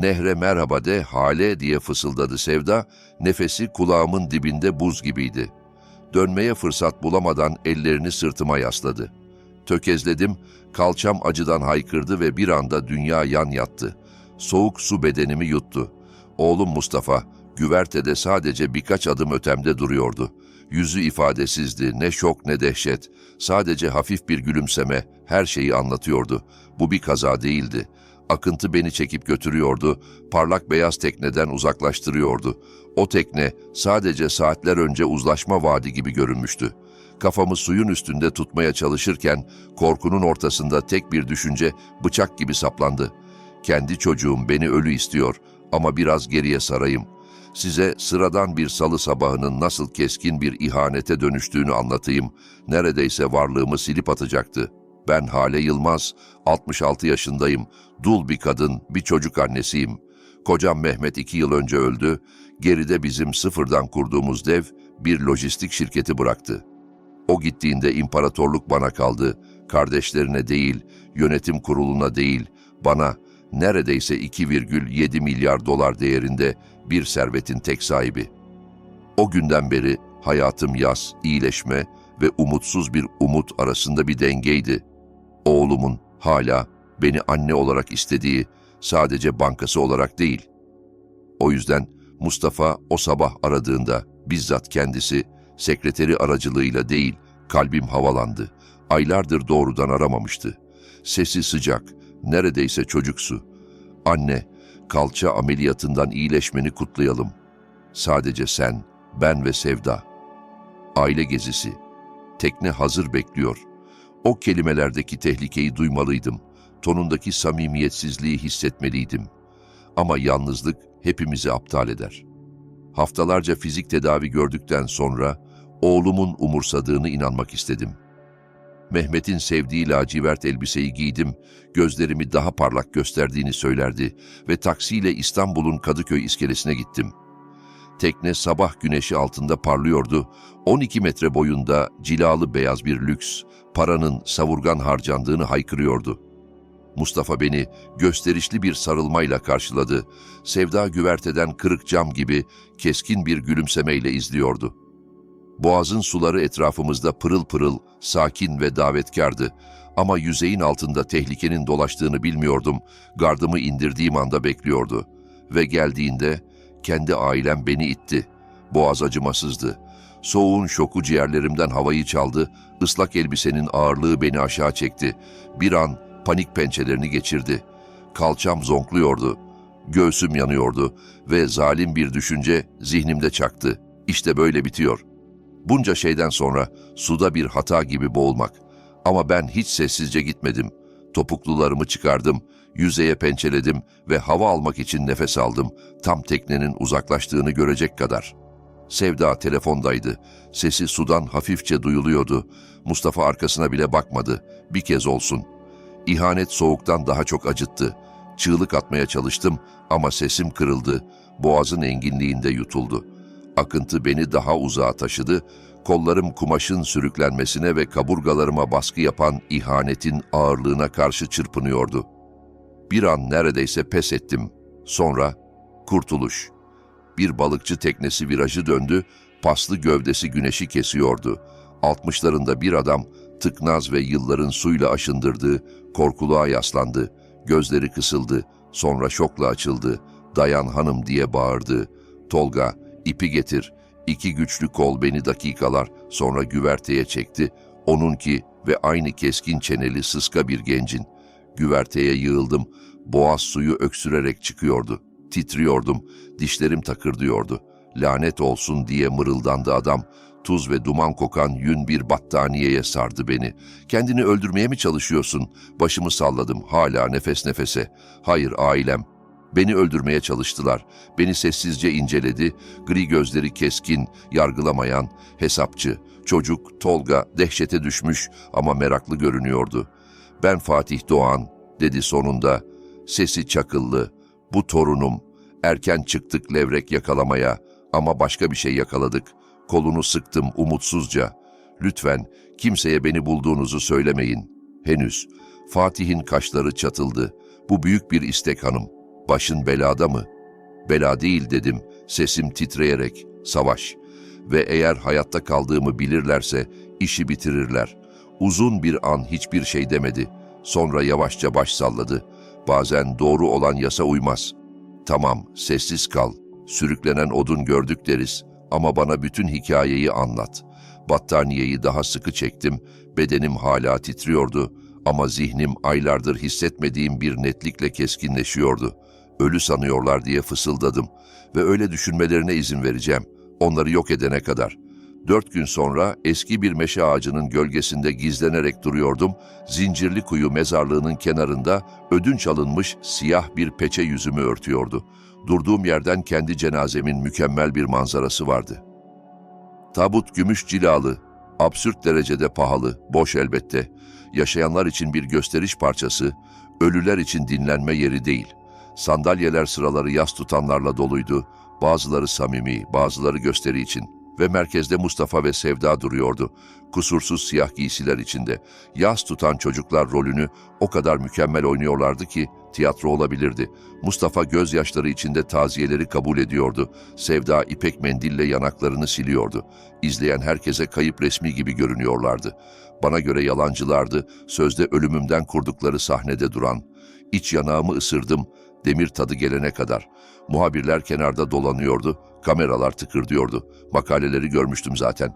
Nehre merhaba de hale diye fısıldadı Sevda, nefesi kulağımın dibinde buz gibiydi. Dönmeye fırsat bulamadan ellerini sırtıma yasladı. Tökezledim, kalçam acıdan haykırdı ve bir anda dünya yan yattı. Soğuk su bedenimi yuttu. Oğlum Mustafa, güvertede sadece birkaç adım ötemde duruyordu. Yüzü ifadesizdi, ne şok ne dehşet. Sadece hafif bir gülümseme her şeyi anlatıyordu. Bu bir kaza değildi. Akıntı beni çekip götürüyordu, parlak beyaz tekneden uzaklaştırıyordu. O tekne sadece saatler önce uzlaşma vaadi gibi görünmüştü. Kafamı suyun üstünde tutmaya çalışırken korkunun ortasında tek bir düşünce bıçak gibi saplandı. Kendi çocuğum beni ölü istiyor ama biraz geriye sarayım. Size sıradan bir salı sabahının nasıl keskin bir ihanete dönüştüğünü anlatayım. Neredeyse varlığımı silip atacaktı. Ben Hale Yılmaz, 66 yaşındayım. Dul bir kadın, bir çocuk annesiyim. Kocam Mehmet iki yıl önce öldü. Geride bizim sıfırdan kurduğumuz dev bir lojistik şirketi bıraktı. O gittiğinde imparatorluk bana kaldı. Kardeşlerine değil, yönetim kuruluna değil, bana neredeyse 2,7 milyar dolar değerinde bir servetin tek sahibi. O günden beri hayatım yaz, iyileşme ve umutsuz bir umut arasında bir dengeydi. Oğlumun hala beni anne olarak istediği sadece bankası olarak değil. O yüzden Mustafa o sabah aradığında bizzat kendisi sekreteri aracılığıyla değil kalbim havalandı. Aylardır doğrudan aramamıştı. Sesi sıcak, neredeyse çocuksu. Anne, kalça ameliyatından iyileşmeni kutlayalım. Sadece sen, ben ve Sevda. Aile gezisi. Tekne hazır bekliyor. O kelimelerdeki tehlikeyi duymalıydım. Tonundaki samimiyetsizliği hissetmeliydim. Ama yalnızlık hepimizi aptal eder. Haftalarca fizik tedavi gördükten sonra oğlumun umursadığını inanmak istedim. Mehmet'in sevdiği lacivert elbiseyi giydim, gözlerimi daha parlak gösterdiğini söylerdi ve taksiyle İstanbul'un Kadıköy iskelesine gittim. Tekne sabah güneşi altında parlıyordu, 12 metre boyunda cilalı beyaz bir lüks, paranın savurgan harcandığını haykırıyordu. Mustafa beni gösterişli bir sarılmayla karşıladı. Sevda güverteden kırık cam gibi keskin bir gülümsemeyle izliyordu. Boğazın suları etrafımızda pırıl pırıl, sakin ve davetkardı. Ama yüzeyin altında tehlikenin dolaştığını bilmiyordum. Gardımı indirdiğim anda bekliyordu. Ve geldiğinde kendi ailem beni itti. Boğaz acımasızdı. Soğuğun şoku ciğerlerimden havayı çaldı. Islak elbisenin ağırlığı beni aşağı çekti. Bir an panik pençelerini geçirdi. Kalçam zonkluyordu. Göğsüm yanıyordu ve zalim bir düşünce zihnimde çaktı. İşte böyle bitiyor. Bunca şeyden sonra suda bir hata gibi boğulmak. Ama ben hiç sessizce gitmedim. Topuklularımı çıkardım, yüzeye pençeledim ve hava almak için nefes aldım. Tam teknenin uzaklaştığını görecek kadar. Sevda telefondaydı. Sesi sudan hafifçe duyuluyordu. Mustafa arkasına bile bakmadı. Bir kez olsun. İhanet soğuktan daha çok acıttı. Çığlık atmaya çalıştım ama sesim kırıldı. Boğazın enginliğinde yutuldu. Akıntı beni daha uzağa taşıdı. Kollarım kumaşın sürüklenmesine ve kaburgalarıma baskı yapan ihanetin ağırlığına karşı çırpınıyordu. Bir an neredeyse pes ettim. Sonra kurtuluş. Bir balıkçı teknesi virajı döndü, paslı gövdesi güneşi kesiyordu. Altmışlarında bir adam tıknaz ve yılların suyla aşındırdığı korkuluğa yaslandı. Gözleri kısıldı, sonra şokla açıldı. Dayan hanım diye bağırdı. Tolga, ipi getir. İki güçlü kol beni dakikalar sonra güverteye çekti. Onunki ve aynı keskin çeneli sıska bir gencin. Güverteye yığıldım. Boğaz suyu öksürerek çıkıyordu. Titriyordum. Dişlerim takırdıyordu. Lanet olsun diye mırıldandı adam. Tuz ve duman kokan yün bir battaniyeye sardı beni. Kendini öldürmeye mi çalışıyorsun? Başımı salladım hala nefes nefese. Hayır ailem. Beni öldürmeye çalıştılar. Beni sessizce inceledi. Gri gözleri keskin, yargılamayan, hesapçı. Çocuk, Tolga, dehşete düşmüş ama meraklı görünüyordu. Ben Fatih Doğan, dedi sonunda. Sesi çakıllı. Bu torunum. Erken çıktık levrek yakalamaya ama başka bir şey yakaladık. Kolunu sıktım umutsuzca. Lütfen kimseye beni bulduğunuzu söylemeyin. Henüz. Fatih'in kaşları çatıldı. Bu büyük bir istek hanım. Başın belada mı? Bela değil dedim, sesim titreyerek. Savaş. Ve eğer hayatta kaldığımı bilirlerse işi bitirirler. Uzun bir an hiçbir şey demedi. Sonra yavaşça baş salladı. Bazen doğru olan yasa uymaz. Tamam, sessiz kal. Sürüklenen odun gördük deriz. Ama bana bütün hikayeyi anlat. Battaniyeyi daha sıkı çektim. Bedenim hala titriyordu. Ama zihnim aylardır hissetmediğim bir netlikle keskinleşiyordu. Ölü sanıyorlar diye fısıldadım. Ve öyle düşünmelerine izin vereceğim. Onları yok edene kadar. Dört gün sonra eski bir meşe ağacının gölgesinde gizlenerek duruyordum. Zincirli kuyu mezarlığının kenarında ödünç alınmış siyah bir peçe yüzümü örtüyordu. Durduğum yerden kendi cenazemin mükemmel bir manzarası vardı. Tabut gümüş cilalı, absürt derecede pahalı, boş elbette. Yaşayanlar için bir gösteriş parçası, ölüler için dinlenme yeri değil. Sandalyeler sıraları yas tutanlarla doluydu. Bazıları samimi, bazıları gösteri için. Ve merkezde Mustafa ve Sevda duruyordu. Kusursuz siyah giysiler içinde. Yas tutan çocuklar rolünü o kadar mükemmel oynuyorlardı ki tiyatro olabilirdi. Mustafa gözyaşları içinde taziyeleri kabul ediyordu. Sevda ipek mendille yanaklarını siliyordu. İzleyen herkese kayıp resmi gibi görünüyorlardı. Bana göre yalancılardı, sözde ölümümden kurdukları sahnede duran. İç yanağımı ısırdım, demir tadı gelene kadar. Muhabirler kenarda dolanıyordu, kameralar tıkırdıyordu. Makaleleri görmüştüm zaten.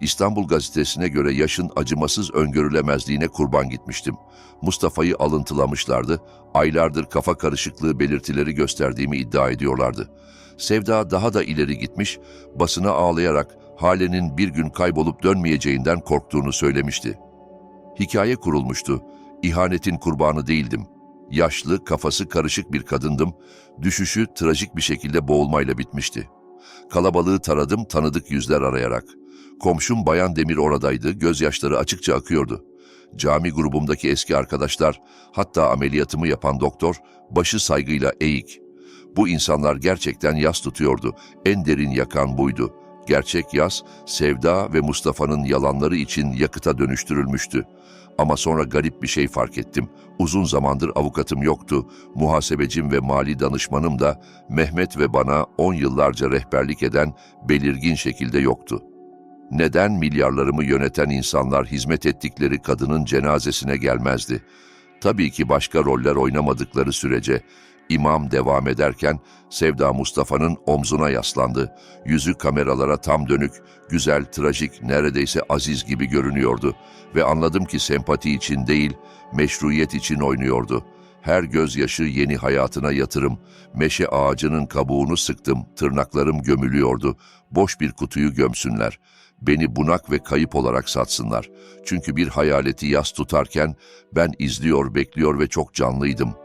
İstanbul gazetesine göre yaşın acımasız öngörülemezliğine kurban gitmiştim. Mustafa'yı alıntılamışlardı, aylardır kafa karışıklığı belirtileri gösterdiğimi iddia ediyorlardı. Sevda daha da ileri gitmiş, basına ağlayarak Hale'nin bir gün kaybolup dönmeyeceğinden korktuğunu söylemişti. Hikaye kurulmuştu. İhanetin kurbanı değildim. Yaşlı, kafası karışık bir kadındım. Düşüşü trajik bir şekilde boğulmayla bitmişti. Kalabalığı taradım tanıdık yüzler arayarak. Komşum Bayan Demir oradaydı, gözyaşları açıkça akıyordu. Cami grubumdaki eski arkadaşlar, hatta ameliyatımı yapan doktor, başı saygıyla eğik. Bu insanlar gerçekten yas tutuyordu. En derin yakan buydu. Gerçek yas, Sevda ve Mustafa'nın yalanları için yakıta dönüştürülmüştü. Ama sonra garip bir şey fark ettim. Uzun zamandır avukatım yoktu. Muhasebecim ve mali danışmanım da Mehmet ve bana on yıllarca rehberlik eden belirgin şekilde yoktu. Neden milyarlarımı yöneten insanlar hizmet ettikleri kadının cenazesine gelmezdi? Tabii ki başka roller oynamadıkları sürece İmam devam ederken Sevda Mustafa'nın omzuna yaslandı. Yüzü kameralara tam dönük, güzel, trajik, neredeyse aziz gibi görünüyordu. Ve anladım ki sempati için değil, meşruiyet için oynuyordu. Her gözyaşı yeni hayatına yatırım. Meşe ağacının kabuğunu sıktım, tırnaklarım gömülüyordu. Boş bir kutuyu gömsünler. Beni bunak ve kayıp olarak satsınlar. Çünkü bir hayaleti yas tutarken ben izliyor, bekliyor ve çok canlıydım.''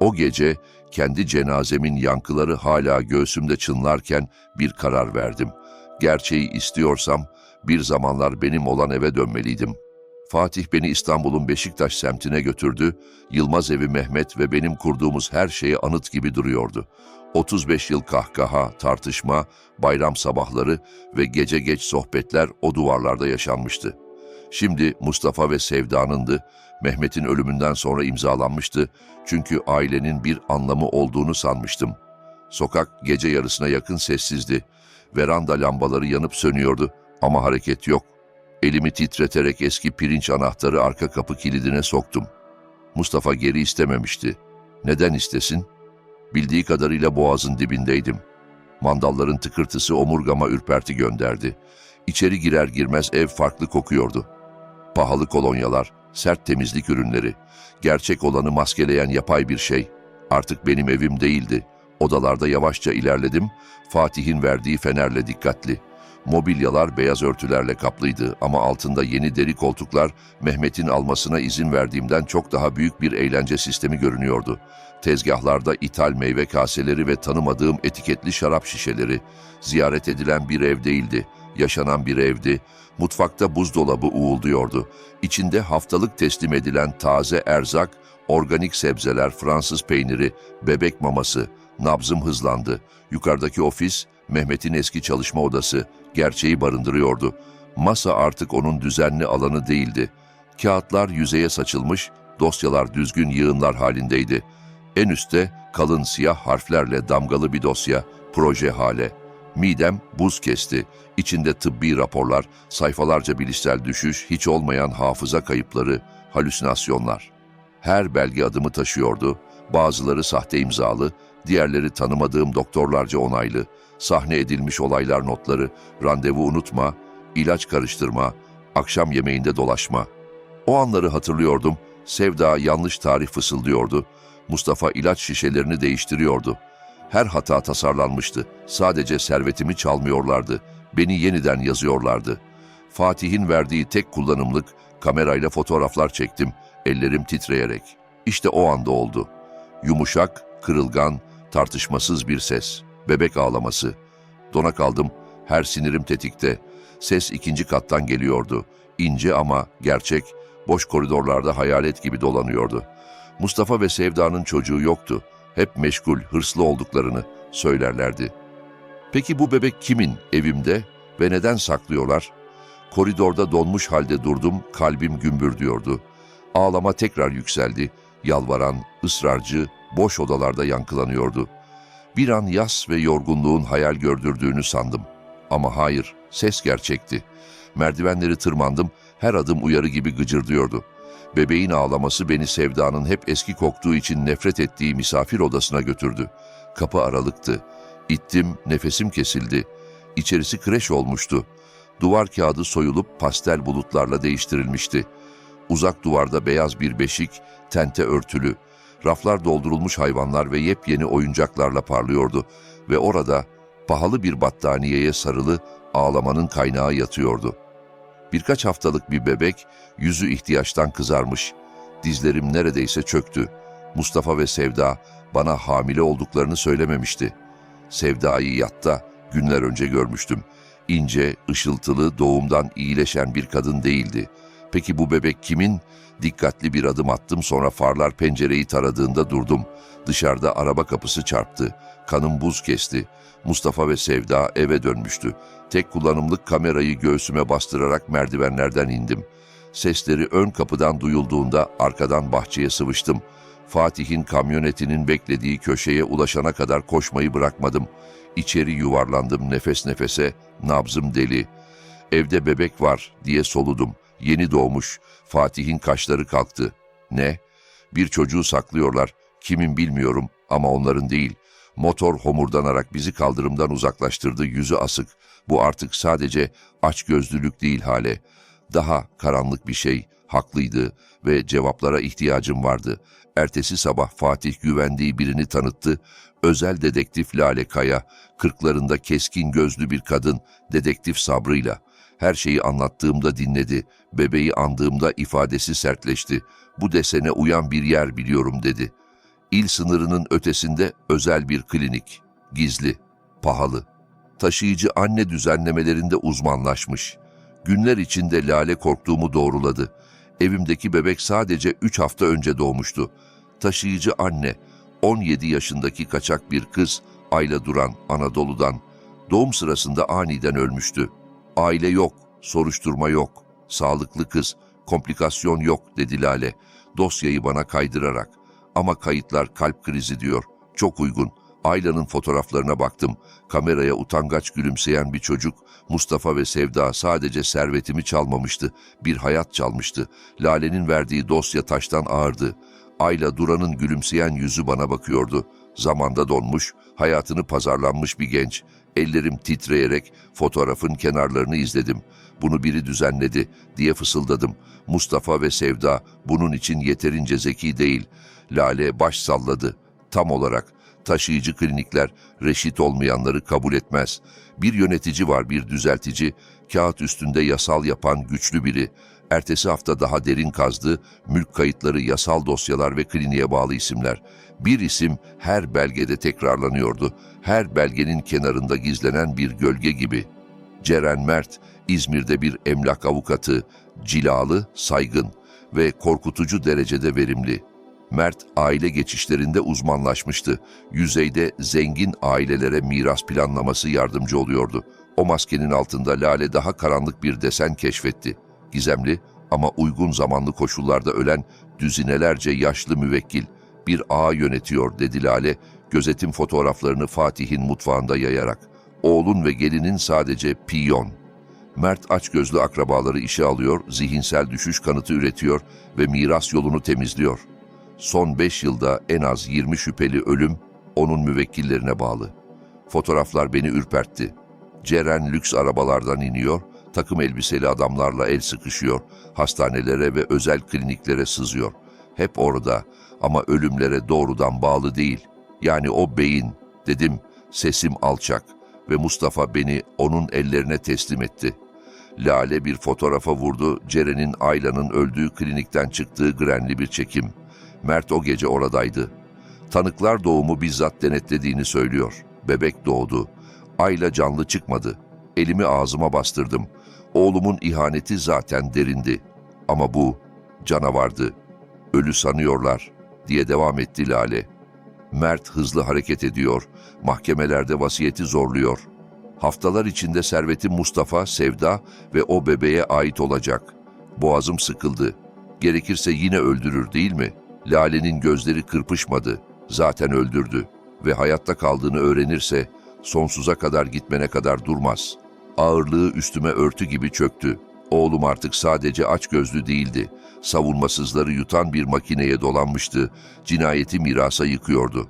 O gece kendi cenazemin yankıları hala göğsümde çınlarken bir karar verdim. Gerçeği istiyorsam bir zamanlar benim olan eve dönmeliydim. Fatih beni İstanbul'un Beşiktaş semtine götürdü. Yılmaz evi Mehmet ve benim kurduğumuz her şeye anıt gibi duruyordu. 35 yıl kahkaha, tartışma, bayram sabahları ve gece geç sohbetler o duvarlarda yaşanmıştı. Şimdi Mustafa ve Sevda'nındı. Mehmet'in ölümünden sonra imzalanmıştı. Çünkü ailenin bir anlamı olduğunu sanmıştım. Sokak gece yarısına yakın sessizdi. Veranda lambaları yanıp sönüyordu ama hareket yok. Elimi titreterek eski pirinç anahtarı arka kapı kilidine soktum. Mustafa geri istememişti. Neden istesin? Bildiği kadarıyla boğazın dibindeydim. Mandalların tıkırtısı omurgama ürperti gönderdi. İçeri girer girmez ev farklı kokuyordu. Pahalı kolonyalar, sert temizlik ürünleri, gerçek olanı maskeleyen yapay bir şey. Artık benim evim değildi. Odalarda yavaşça ilerledim, Fatih'in verdiği fenerle dikkatli. Mobilyalar beyaz örtülerle kaplıydı ama altında yeni deri koltuklar Mehmet'in almasına izin verdiğimden çok daha büyük bir eğlence sistemi görünüyordu. Tezgahlarda ithal meyve kaseleri ve tanımadığım etiketli şarap şişeleri. Ziyaret edilen bir ev değildi, yaşanan bir evdi. Mutfakta buzdolabı uğulduyordu. İçinde haftalık teslim edilen taze erzak, organik sebzeler, Fransız peyniri, bebek maması. Nabzım hızlandı. Yukarıdaki ofis, Mehmet'in eski çalışma odası, gerçeği barındırıyordu. Masa artık onun düzenli alanı değildi. Kağıtlar yüzeye saçılmış, dosyalar düzgün yığınlar halindeydi. En üstte kalın siyah harflerle damgalı bir dosya, proje hale. Midem buz kesti. İçinde tıbbi raporlar, sayfalarca bilişsel düşüş, hiç olmayan hafıza kayıpları, halüsinasyonlar. Her belge adımı taşıyordu. Bazıları sahte imzalı, diğerleri tanımadığım doktorlarca onaylı. Sahne edilmiş olaylar notları, randevu unutma, ilaç karıştırma, akşam yemeğinde dolaşma. O anları hatırlıyordum. Sevda yanlış tarih fısıldıyordu. Mustafa ilaç şişelerini değiştiriyordu. Her hata tasarlanmıştı. Sadece servetimi çalmıyorlardı. Beni yeniden yazıyorlardı. Fatih'in verdiği tek kullanımlık kamerayla fotoğraflar çektim. Ellerim titreyerek. İşte o anda oldu. Yumuşak, kırılgan, tartışmasız bir ses. Bebek ağlaması. Dona kaldım. Her sinirim tetikte. Ses ikinci kattan geliyordu. İnce ama gerçek, boş koridorlarda hayalet gibi dolanıyordu. Mustafa ve Sevda'nın çocuğu yoktu. Hep meşgul, hırslı olduklarını söylerlerdi. Peki bu bebek kimin evimde ve neden saklıyorlar? Koridorda donmuş halde durdum, kalbim gümbür diyordu. Ağlama tekrar yükseldi. Yalvaran, ısrarcı, boş odalarda yankılanıyordu. Bir an yas ve yorgunluğun hayal gördürdüğünü sandım. Ama hayır, ses gerçekti. Merdivenleri tırmandım, her adım uyarı gibi gıcırdıyordu. Bebeğin ağlaması beni Sevda'nın hep eski koktuğu için nefret ettiği misafir odasına götürdü. Kapı aralıktı. İttim, nefesim kesildi. İçerisi kreş olmuştu. Duvar kağıdı soyulup pastel bulutlarla değiştirilmişti. Uzak duvarda beyaz bir beşik, tente örtülü. Raflar doldurulmuş hayvanlar ve yepyeni oyuncaklarla parlıyordu ve orada pahalı bir battaniyeye sarılı ağlamanın kaynağı yatıyordu. Birkaç haftalık bir bebek, yüzü ihtiyaçtan kızarmış. Dizlerim neredeyse çöktü. Mustafa ve Sevda bana hamile olduklarını söylememişti. Sevda'yı yatta günler önce görmüştüm. İnce, ışıltılı, doğumdan iyileşen bir kadın değildi. Peki bu bebek kimin? Dikkatli bir adım attım sonra farlar pencereyi taradığında durdum. Dışarıda araba kapısı çarptı. Kanım buz kesti. Mustafa ve Sevda eve dönmüştü. Tek kullanımlık kamerayı göğsüme bastırarak merdivenlerden indim. Sesleri ön kapıdan duyulduğunda arkadan bahçeye sıvıştım. Fatih'in kamyonetinin beklediği köşeye ulaşana kadar koşmayı bırakmadım. İçeri yuvarlandım nefes nefese, nabzım deli. Evde bebek var diye soludum. Yeni doğmuş. Fatih'in kaşları kalktı. Ne? Bir çocuğu saklıyorlar. Kimin bilmiyorum ama onların değil. Motor homurdanarak bizi kaldırımdan uzaklaştırdı, yüzü asık. Bu artık sadece açgözlülük değil hale. Daha karanlık bir şey, haklıydı ve cevaplara ihtiyacım vardı. Ertesi sabah Fatih güvendiği birini tanıttı. Özel dedektif Lale Kaya, kırklarında keskin gözlü bir kadın, dedektif sabrıyla. Her şeyi anlattığımda dinledi. Bebeği andığımda ifadesi sertleşti. Bu desene uyan bir yer biliyorum dedi. İl sınırının ötesinde özel bir klinik. Gizli, pahalı. Taşıyıcı anne düzenlemelerinde uzmanlaşmış. Günler içinde Lale korktuğumu doğruladı. Evimdeki bebek sadece üç hafta önce doğmuştu. Taşıyıcı anne, 17 yaşındaki kaçak bir kız, Ayla Duran, Anadolu'dan. Doğum sırasında aniden ölmüştü. Aile yok, soruşturma yok. Sağlıklı kız, komplikasyon yok dedi Lale. Dosyayı bana kaydırarak. Ama kayıtlar kalp krizi diyor. Çok uygun. Ayla'nın fotoğraflarına baktım. Kameraya utangaç gülümseyen bir çocuk. Mustafa ve Sevda sadece servetimi çalmamıştı. Bir hayat çalmıştı. Lale'nin verdiği dosya taştan ağırdı. Ayla Duran'ın gülümseyen yüzü bana bakıyordu. Zamanda donmuş, hayatını pazarlanmış bir genç. Ellerim titreyerek fotoğrafın kenarlarını izledim. Bunu biri düzenledi diye fısıldadım. Mustafa ve Sevda bunun için yeterince zeki değil. Lale baş salladı. Tam olarak taşıyıcı klinikler reşit olmayanları kabul etmez. Bir yönetici var, bir düzeltici, kağıt üstünde yasal yapan güçlü biri. Ertesi hafta daha derin kazdı, mülk kayıtları, yasal dosyalar ve kliniğe bağlı isimler. Bir isim her belgede tekrarlanıyordu. Her belgenin kenarında gizlenen bir gölge gibi. Ceren Mert, İzmir'de bir emlak avukatı, cilalı, saygın ve korkutucu derecede verimli. Mert aile geçişlerinde uzmanlaşmıştı. Yüzeyde zengin ailelere miras planlaması yardımcı oluyordu. O maskenin altında Lale daha karanlık bir desen keşfetti. Gizemli ama uygun zamanlı koşullarda ölen düzinelerce yaşlı müvekkil. Bir ağa yönetiyor dedi Lale, gözetim fotoğraflarını Fatih'in mutfağında yayarak. Oğlun ve gelinin sadece piyon. Mert açgözlü akrabaları işe alıyor, zihinsel düşüş kanıtı üretiyor ve miras yolunu temizliyor. Son 5 yılda en az 20 şüpheli ölüm onun müvekkillerine bağlı. Fotoğraflar beni ürpertti. Ceren lüks arabalardan iniyor, takım elbiseli adamlarla el sıkışıyor, hastanelere ve özel kliniklere sızıyor. Hep orada ama ölümlere doğrudan bağlı değil. Yani o beyin, dedim, sesim alçak ve Mustafa beni onun ellerine teslim etti. Lale bir fotoğrafa vurdu, Ceren'in Ayla'nın öldüğü klinikten çıktığı grenli bir çekim. Mert o gece oradaydı. Tanıklar doğumu bizzat denetlediğini söylüyor. Bebek doğdu. Ayla canlı çıkmadı. Elimi ağzıma bastırdım. Oğlumun ihaneti zaten derindi. Ama bu canavardı. Ölü sanıyorlar diye devam etti Lale. Mert hızlı hareket ediyor. Mahkemelerde vasiyeti zorluyor. Haftalar içinde servetim Mustafa, Sevda ve o bebeğe ait olacak. Boğazım sıkıldı. Gerekirse yine öldürür değil mi? Lale'nin gözleri kırpışmadı. Zaten öldürdü. Ve hayatta kaldığını öğrenirse sonsuza kadar gitmene kadar durmaz. Ağırlığı üstüme örtü gibi çöktü. Oğlum artık sadece açgözlü değildi. Savunmasızları yutan bir makineye dolanmıştı. Cinayeti mirasa yıkıyordu.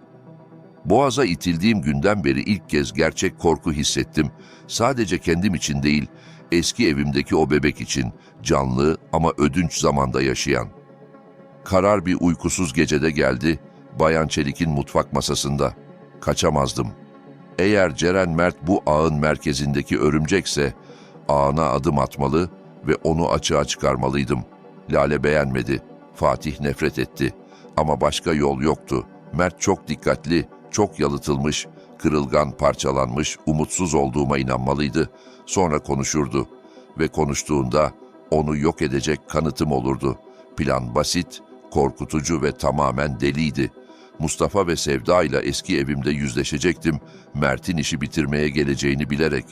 Boğaza itildiğim günden beri ilk kez gerçek korku hissettim. Sadece kendim için değil, eski evimdeki o bebek için, canlı ama ödünç zamanda yaşayan. Karar bir uykusuz gecede geldi, Bayan Çelik'in mutfak masasında. Kaçamazdım. Eğer Ceren Mert bu ağın merkezindeki örümcekse, ağına adım atmalı ve onu açığa çıkarmalıydım. Lale beğenmedi, Fatih nefret etti. Ama başka yol yoktu. Mert çok dikkatli, çok yalıtılmış, kırılgan, parçalanmış, umutsuz olduğuma inanmalıydı. Sonra konuşurdu ve konuştuğunda onu yok edecek kanıtım olurdu. Plan basit, korkutucu ve tamamen deliydi. Mustafa ve Sevda ile eski evimde yüzleşecektim, Mert'in işi bitirmeye geleceğini bilerek.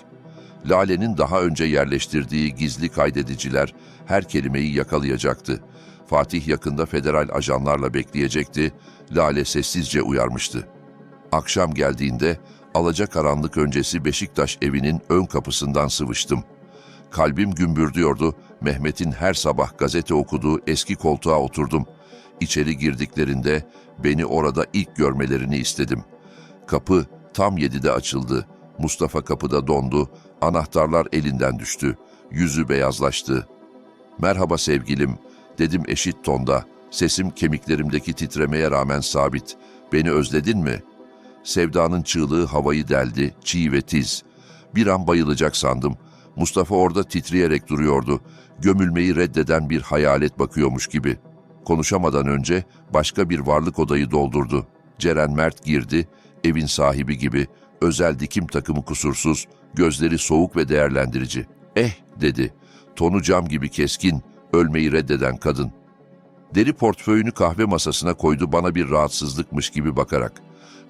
Lale'nin daha önce yerleştirdiği gizli kaydediciler her kelimeyi yakalayacaktı. Fatih yakında federal ajanlarla bekleyecekti, Lale sessizce uyarmıştı. Akşam geldiğinde alacakaranlık öncesi Beşiktaş evinin ön kapısından sıvıştım. Kalbim gümbürdüyordu, Mehmet'in her sabah gazete okuduğu eski koltuğa oturdum. İçeri girdiklerinde beni orada ilk görmelerini istedim. Kapı tam yedide açıldı. Mustafa kapıda dondu, anahtarlar elinden düştü. Yüzü beyazlaştı. Merhaba sevgilim, dedim eşit tonda. Sesim kemiklerimdeki titremeye rağmen sabit. Beni özledin mi? Sevdanın çığlığı havayı deldi, çiğ ve tiz. Bir an bayılacak sandım. Mustafa orada titreyerek duruyordu. Gömülmeyi reddeden bir hayalet bakıyormuş gibi. Konuşamadan önce başka bir varlık odayı doldurdu. Ceren Mert girdi, evin sahibi gibi, özel dikim takımı kusursuz, gözleri soğuk ve değerlendirici. Eh dedi, tonu cam gibi keskin, ölmeyi reddeden kadın. Deri portföyünü kahve masasına koydu bana bir rahatsızlıkmış gibi bakarak.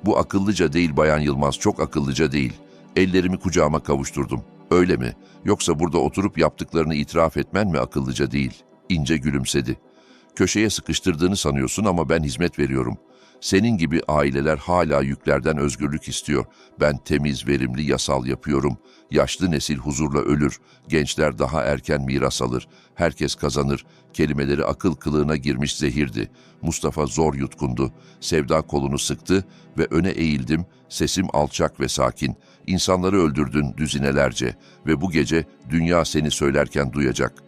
Bu akıllıca değil Bayan Yılmaz, çok akıllıca değil. Ellerimi kucağıma kavuşturdum. Öyle mi? Yoksa burada oturup yaptıklarını itiraf etmen mi akıllıca değil? İnce gülümsedi. Köşeye sıkıştırdığını sanıyorsun ama ben hizmet veriyorum. Senin gibi aileler hala yüklerden özgürlük istiyor. Ben temiz, verimli yasal yapıyorum. Yaşlı nesil huzurla ölür. Gençler daha erken miras alır. Herkes kazanır. Kelimeleri akıl kılığına girmiş zehirdi. Mustafa zor yutkundu. Sevda kolunu sıktı ve öne eğildim. Sesim alçak ve sakin. İnsanları öldürdün düzinelerce ve bu gece dünya seni söylerken duyacak.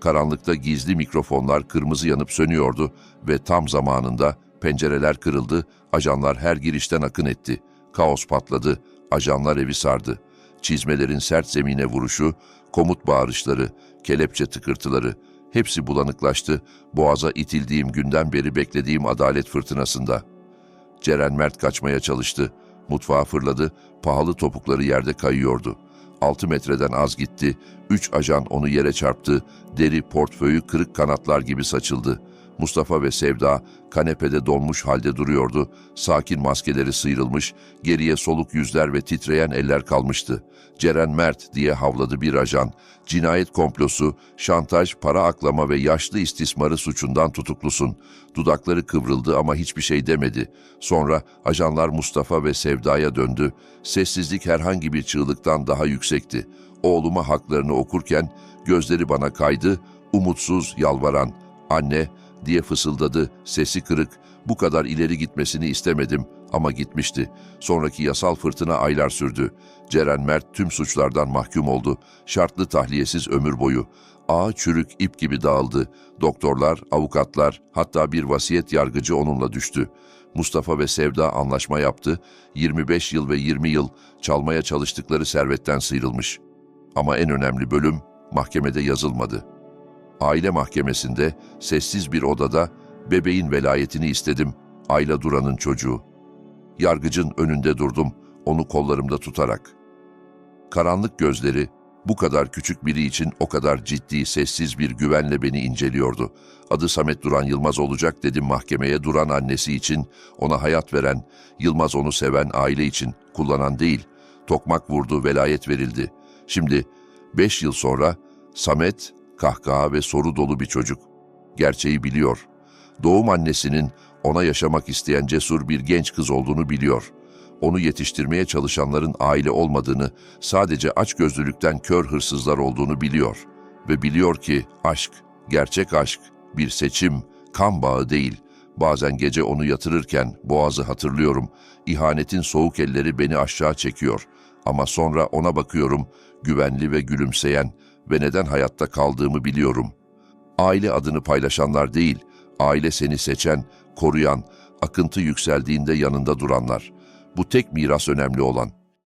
Karanlıkta gizli mikrofonlar kırmızı yanıp sönüyordu ve tam zamanında pencereler kırıldı, ajanlar her girişten akın etti. Kaos patladı, ajanlar evi sardı. Çizmelerin sert zemine vuruşu, komut bağırışları, kelepçe tıkırtıları, hepsi bulanıklaştı, boğaza itildiğim günden beri beklediğim adalet fırtınasında. Ceren Mert kaçmaya çalıştı. Mutfağa fırladı, pahalı topukları yerde kayıyordu. Altı metreden az gitti, üç ajan onu yere çarptı, deri portföyü kırık kanatlar gibi saçıldı. Mustafa ve Sevda kanepede donmuş halde duruyordu. Sakin maskeleri sıyrılmış, geriye soluk yüzler ve titreyen eller kalmıştı. Ceren Mert diye havladı bir ajan. Cinayet komplosu, şantaj, para aklama ve yaşlı istismarı suçundan tutuklusun. Dudakları kıvrıldı ama hiçbir şey demedi. Sonra ajanlar Mustafa ve Sevda'ya döndü. Sessizlik herhangi bir çığlıktan daha yüksekti. Oğluma haklarını okurken gözleri bana kaydı, umutsuz, yalvaran. Anne diye fısıldadı, sesi kırık. Bu kadar ileri gitmesini istemedim ama gitmişti. Sonraki yasal fırtına aylar sürdü. Ceren Mert tüm suçlardan mahkum oldu. Şartlı tahliyesiz ömür boyu. Ağa çürük ip gibi dağıldı. Doktorlar, avukatlar, hatta bir vasiyet yargıcı onunla düştü. Mustafa ve Sevda anlaşma yaptı. 25 yıl ve 20 yıl çalmaya çalıştıkları servetten sıyrılmış. Ama en önemli bölüm mahkemede yazılmadı. Aile mahkemesinde sessiz bir odada bebeğin velayetini istedim. Ayla Duran'ın çocuğu. Yargıcın önünde durdum, onu kollarımda tutarak. Karanlık gözleri, bu kadar küçük biri için o kadar ciddi, sessiz bir güvenle beni inceliyordu. Adı Samet Duran Yılmaz olacak dedim mahkemeye Duran annesi için, ona hayat veren, Yılmaz onu seven aile için, kullanan değil. Tokmak vurdu, velayet verildi. Şimdi, beş yıl sonra, Samet, kahkaha ve soru dolu bir çocuk. Gerçeği biliyor. Doğum annesinin ona yaşamak isteyen cesur bir genç kız olduğunu biliyor. Onu yetiştirmeye çalışanların aile olmadığını, sadece açgözlülükten kör hırsızlar olduğunu biliyor. Ve biliyor ki aşk, gerçek aşk, bir seçim, kan bağı değil. Bazen gece onu yatırırken boğazı hatırlıyorum. İhanetin soğuk elleri beni aşağı çekiyor. Ama sonra ona bakıyorum, güvenli ve gülümseyen ve neden hayatta kaldığımı biliyorum. Aile adını paylaşanlar değil, aile seni seçen, koruyan, akıntı yükseldiğinde yanında duranlar. Bu tek miras önemli olan.